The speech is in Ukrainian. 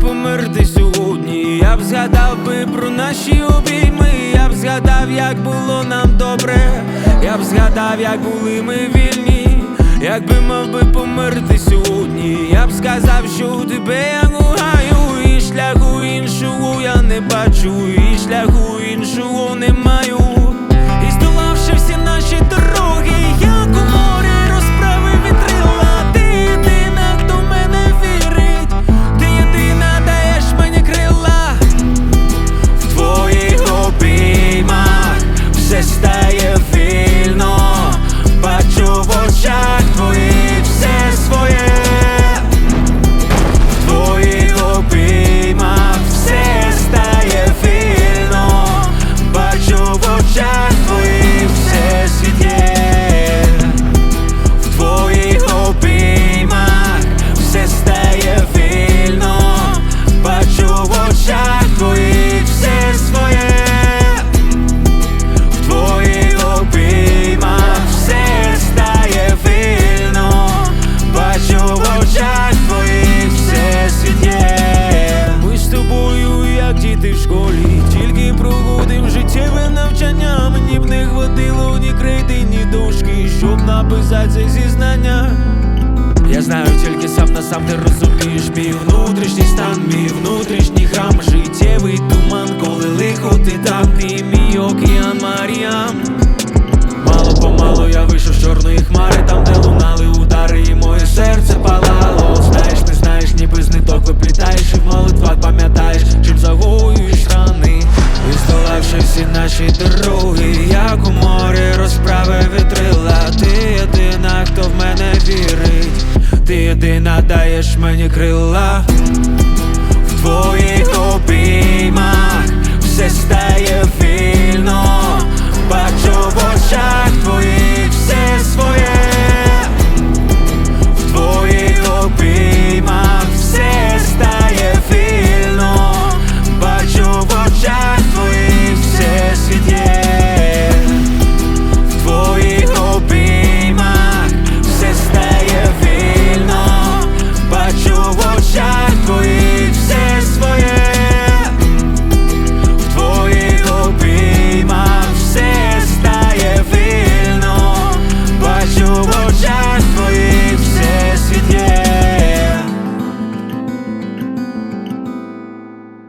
померти сьогодні. Я б згадав би про наші обійми. Я б згадав, як було нам добре. Я б згадав, як були ми вільні. Якби мав би померти сьогодні, я б сказав, що у тебе я кохаю І шляху іншого я не бачу, школі, тільки проводим життєве навчання. Мені б не хватило ні крейди, ні дошки, щоб написати це зізнання. Я знаю тільки сам на сам ти розумієш мій внутрішній стан, мій внутрішній храм, життєвий туман, коли лихо ти там, ти мій океан Маріам. Ти єдина даєш мені крила. В твоїх обіймах